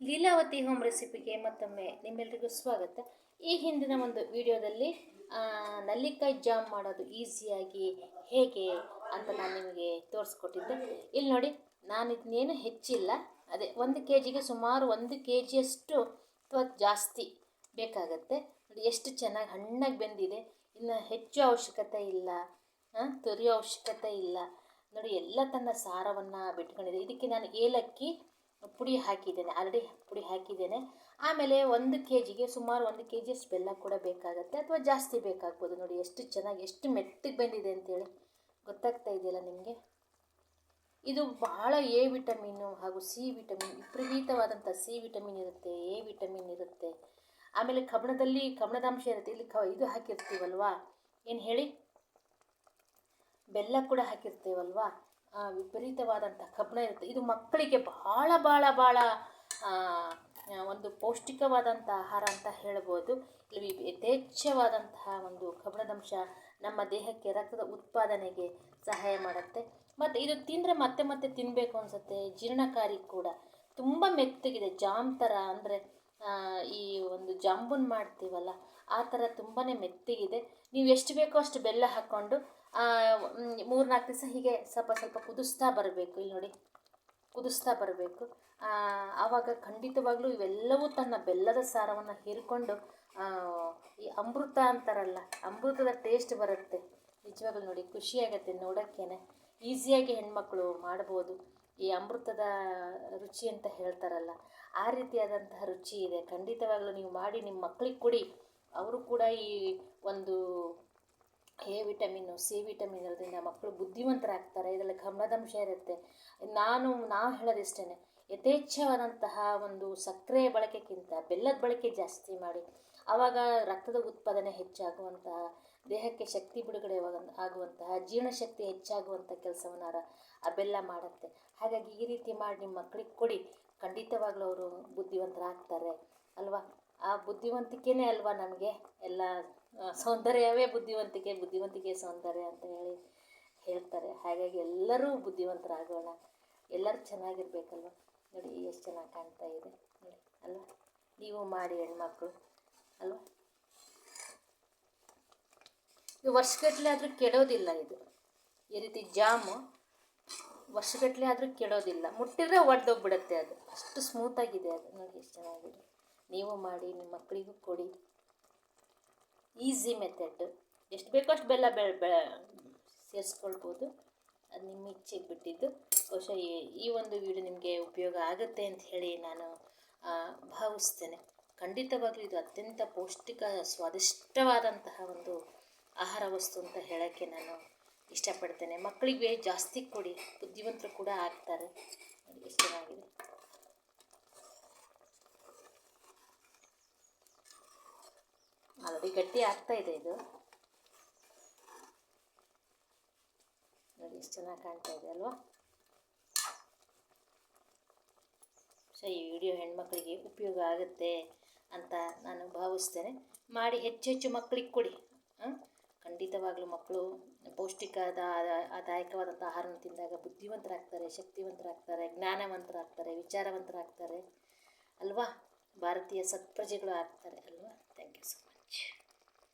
Leelavathi home ರೆಸಿಪಿಗೆ ಮತ್ತೊಮ್ಮೆ ನಿಮ್ಮೆಲ್ಲರಿಗೂ ಸ್ವಾಗತ. ಈ ಹಿಂದಿನ ಒಂದು ವಿಡಿಯೋದಲ್ಲಿ ನಲ್ಲಿಕಾಯಿ ಜಾಮ್ ಮಾಡೋದು ಈಸಿಯಾಗಿ ಹೇಗೆ ಅಂತ ನಾನು ನಿಮಗೆ ತೋರಿಸ್ಕೊಟ್ಟಿದ್ದೆ. ಇಲ್ಲಿ ನೋಡಿ, ನಾನು ಇದನ್ನೇನು ಹೆಚ್ಚಿಲ್ಲ. ಅದೇ, ಒಂದು ಕೆ ಜಿಗೆ ಸುಮಾರು ಒಂದು ಕೆ ಜಿಯಷ್ಟು ಅಥವಾ ಜಾಸ್ತಿ ಬೇಕಾಗತ್ತೆ. ನೋಡಿ, ಎಷ್ಟು ಚೆನ್ನಾಗಿ ಹಣ್ಣಾಗಿ ಬೆಂದಿದೆ. ಇನ್ನು ಹೆಚ್ಚು ಅವಶ್ಯಕತೆ ಇಲ್ಲ. ತುರಿಯೋ ಅವಶ್ಯಕತೆ ಇಲ್ಲ. ನೋಡಿ, ಎಲ್ಲ ತನ್ನ ಸಾರವನ್ನು ಬಿಟ್ಕೊಂಡಿದೆ. ಇದಕ್ಕೆ ನಾನು ಏಲಕ್ಕಿ ಪುಡಿ ಹಾಕಿದ್ದೇನೆ ಆಲ್ರೆಡಿ ಪುಡಿ ಹಾಕಿದ್ದೇನೆ. ಆಮೇಲೆ ಒಂದು ಕೆ ಜಿಗೆ ಸುಮಾರು ಒಂದು ಕೆ ಜಿಯಷ್ಟು ಬೆಲ್ಲ ಕೂಡ ಬೇಕಾಗುತ್ತೆ, ಅಥವಾ ಜಾಸ್ತಿ ಬೇಕಾಗ್ಬೋದು ನೋಡಿ, ಎಷ್ಟು ಚೆನ್ನಾಗಿ, ಎಷ್ಟು ಮೆತ್ತಗೆ ಬಂದಿದೆ ಅಂತೇಳಿ ಗೊತ್ತಾಗ್ತಾ ಇದೆಯಲ್ಲ ನಿಮಗೆ? ಇದು ಬಹಳ ಎ ವಿಟಮಿನ್ನು ಹಾಗೂ ಸಿ ವಿಟಮಿನ್, ವಿಪರೀತವಾದಂಥ ಸಿ ವಿಟಮಿನ್ ಇರುತ್ತೆ, ಎ ವಿಟಮಿನ್ ಇರುತ್ತೆ. ಆಮೇಲೆ ಕಬ್ಬಣದಲ್ಲಿ ಕಬ್ಬಣದ ಅಂಶ ಇರುತ್ತೆ, ಇಲ್ಲಿ ಕ, ಇದು ಹಾಕಿರ್ತೀವಲ್ವಾ? ಏನು ಹೇಳಿ? ಬೆಲ್ಲ ಕೂಡ ಹಾಕಿರ್ತೀವಲ್ವಾ? ವಿಪರೀತವಾದಂಥ ಕಬ್ಬಿಣ ಇರುತ್ತೆ. ಇದು ಮಕ್ಕಳಿಗೆ ಬಹಳ ಬಹಳ ಆ, ಒಂದು ಪೌಷ್ಟಿಕವಾದಂಥ ಆಹಾರ ಅಂತ ಹೇಳ್ಬೋದು. ಇಲ್ಲಿ ಯಥೇಚ್ಛವಾದಂತಹ ಒಂದು ಕಬ್ಬಿಣದಂಶ ನಮ್ಮ ದೇಹಕ್ಕೆ ರಕ್ತದ ಉತ್ಪಾದನೆಗೆ ಸಹಾಯ ಮಾಡುತ್ತೆ. ಮತ್ತು ಇದು ತಿಂದರೆ ಮತ್ತೆ ಮತ್ತೆ ತಿನ್ನಬೇಕು ಅನಿಸುತ್ತೆ. ಜೀರ್ಣಕಾರಿ ಕೂಡ. ತುಂಬ ಮೆತ್ತಗಿದೆ. ಜಾಮ್ ಥರ ಅಂದರೆ ಈ ಒಂದು ಜಾಂಬೂನ್ ಮಾಡ್ತೀವಲ್ಲ ಆ ಥರ ತುಂಬಾ ಮೆತ್ತಗಿದೆ. ನೀವು ಎಷ್ಟು ಬೇಕೋ ಅಷ್ಟು ಬೆಲ್ಲ ಹಾಕ್ಕೊಂಡು ಮೂರು ನಾಲ್ಕು ದಿವಸ ಹೀಗೆ ಸ್ವಲ್ಪ ಸ್ವಲ್ಪ ಕುದಿಸ್ತಾ ಬರಬೇಕು, ಇಲ್ಲಿ ನೋಡಿ. ಕುದಿಸ್ತಾ ಬರಬೇಕು. ಆವಾಗ ಖಂಡಿತವಾಗ್ಲೂ ಇವೆಲ್ಲವೂ ತನ್ನ ಬೆಲ್ಲದ ಸಾರವನ್ನು ಹೀರಿಕೊಂಡು ಈ ಅಮೃತ ಅಂತಾರಲ್ಲ, ಅಮೃತದ ಟೇಸ್ಟ್ ಬರುತ್ತೆ. ನಿಜವಾಗ್ಲೂ ನೋಡಿ, ಖುಷಿಯಾಗತ್ತೆ ನೋಡೋಕ್ಕೇನೆ. ಈಸಿಯಾಗಿ ಹೆಣ್ಮಕ್ಳು ಮಾಡ್ಬೋದು. ಈ ಅಮೃತದ ರುಚಿ ಅಂತ ಹೇಳ್ತಾರಲ್ಲ, ಆ ರೀತಿಯಾದಂತಹ ರುಚಿ ಇದೆ. ಖಂಡಿತವಾಗ್ಲೂ ನೀವು ಮಾಡಿ, ನಿಮ್ಮ ಮಕ್ಕಳಿಗೆ ಕೊಡಿ. ಅವರು ಕೂಡ ಈ ಒಂದು ಎ ವಿಟಮಿನ್ನು ಸಿ ವಿಟಮಿನ್ ಇರೋದ್ರಿಂದ ಮಕ್ಕಳು ಬುದ್ಧಿವಂತರಾಗ್ತಾರೆ. ಇದರಲ್ಲಿ ಗಮನದಂಶ ಇರುತ್ತೆ. ನಾನು, ನಾವು ಹೇಳೋದಿಷ್ಟೇ ಯಥೇಚ್ಛವಾದಂತಹ ಒಂದು ಸಕ್ಕರೆ ಬಳಕೆಗಿಂತ ಬೆಲ್ಲದ ಬಳಕೆ ಜಾಸ್ತಿ ಮಾಡಿ. ಆವಾಗ ರಕ್ತದ ಉತ್ಪಾದನೆ ಹೆಚ್ಚಾಗುವಂತಹ, ದೇಹಕ್ಕೆ ಶಕ್ತಿ ಬಿಡುಗಡೆ ಆಗುವ- ಆಗುವಂತಹ, ಜೀರ್ಣಶಕ್ತಿ ಹೆಚ್ಚಾಗುವಂಥ ಕೆಲಸವನ್ನು ಆ ಬೆಲ್ಲ ಮಾಡುತ್ತೆ. ಹಾಗಾಗಿ ಈ ರೀತಿ ಮಾಡಿ ನಿಮ್ಮ ಮಕ್ಕಳಿಗೆ ಕೊಡಿ. ಖಂಡಿತವಾಗ್ಲೂ ಅವರು ಬುದ್ಧಿವಂತರಾಗ್ತಾರೆ. ಆ ಬುದ್ಧಿವಂತಿಕೆನೇ ಅಲ್ವಾ ನಮಗೆ? ಎಲ್ಲ ಸೌಂದರ್ಯವೇ ಬುದ್ಧಿವಂತಿಕೆ ಬುದ್ಧಿವಂತಿಕೆ ಸೌಂದರ್ಯ ಅಂತ ಹೇಳಿ ಹೇಳ್ತಾರೆ. ಹಾಗಾಗಿ ಎಲ್ಲರೂ ಬುದ್ಧಿವಂತರಾಗೋಣ. ಎಲ್ಲರೂ ಚೆನ್ನಾಗಿರ್ಬೇಕಲ್ವ? ನೋಡಿ, ಎಷ್ಟು ಚೆನ್ನಾಗಿ ಕಾಣ್ತಾ ಇದೆ. ನೋಡಿ, ಅಲ್ವಾ? ನೀವು ಮಾಡಿ ಹೆಣ್ಮಕ್ಳು, ಅಲ್ವಾ? ಇದು ವರ್ಷಗಟ್ಟಲೆ ಆದರೂ ಕೆಡೋದಿಲ್ಲ ಇದು. ಈ ರೀತಿ ಜಾಮು ವರ್ಷಗಟ್ಟಲೆ ಆದರೂ ಕೆಡೋದಿಲ್ಲ. ಮುಟ್ಟಿದ್ರೆ ಒಡೆದೋಗ್ಬಿಡುತ್ತೆ ಅದು. ಅಷ್ಟು ಸ್ಮೂತಾಗಿದೆ ಅದು. ನೋಡಿ, ಎಷ್ಟು ಚೆನ್ನಾಗಿದೆ. ನೀವು ಮಾಡಿ, ನಿಮ್ಮ ಮಕ್ಕಳಿಗೂ ಕೊಡಿ. ಈಸಿ ಮೆಥಡ್ ಎಷ್ಟು ಬೇಕೋ ಅಷ್ಟು ಬೆಲ್ಲ ಬೆಳೆ ಬೆಳ ಸೇರಿಸ್ಕೊಳ್ಬೋದು. ಅದು ನಿಮ್ಮ ಇಚ್ಛೆಗೆ ಬಿಟ್ಟಿದ್ದು ಬಹುಶಃ ಈ ಒಂದು ವಿಡಿಯೋ ನಿಮಗೆ ಉಪಯೋಗ ಆಗುತ್ತೆ ಅಂತ ಹೇಳಿ ನಾನು ಭಾವಿಸ್ತೇನೆ. ಖಂಡಿತವಾಗಲೂ ಇದು ಅತ್ಯಂತ ಪೌಷ್ಟಿಕ, ಸ್ವಾದಿಷ್ಟವಾದಂತಹ ಒಂದು ಆಹಾರ ವಸ್ತು ಅಂತ ಹೇಳೋಕ್ಕೆ ನಾನು ಇಷ್ಟಪಡ್ತೇನೆ. ಮಕ್ಕಳಿಗೆ ಜಾಸ್ತಿ ಕೊಡಿ. ಬುದ್ಧಿವಂತರು ಕೂಡ ಆಗ್ತಾರೆ. ಎಷ್ಟು ಚೆನ್ನಾಗಿದೆ. ಆಲ್ರೆಡಿ ಗಟ್ಟಿ ಆಗ್ತಾ ಇದೆ ಇದು. ನೋಡಿ, ಎಷ್ಟು ಚೆನ್ನಾಗಿ ಕಾಣ್ತಾ ಇದೆ ಅಲ್ವಾ? ಸೊ ಈ ವಿಡಿಯೋ ಹೆಣ್ಮಕ್ಳಿಗೆ ಉಪಯೋಗ ಆಗುತ್ತೆ ಅಂತ ನಾನು ಭಾವಿಸ್ತೇನೆ. ಮಾಡಿ, ಹೆಚ್ಚು ಹೆಚ್ಚು ಮಕ್ಕಳಿಗೆ ಕೊಡಿ. ಖಂಡಿತವಾಗಲೂ ಮಕ್ಕಳು ಪೌಷ್ಟಿಕದ ಆದಾಯಕವಾದಂಥ ಆಹಾರವನ್ನು ತಿಂದಾಗ ಬುದ್ಧಿವಂತರಾಗ್ತಾರೆ, ಶಕ್ತಿವಂತರಾಗ್ತಾರೆ, ಜ್ಞಾನವಂತರಾಗ್ತಾರೆ, ವಿಚಾರವಂತರಾಗ್ತಾರೆ. ಅಲ್ವಾ? ಭಾರತೀಯ ಸತ್ಪ್ರಜೆಗಳು ಆಗ್ತಾರೆ ಅಲ್ವಾ? Thank you so much Пять.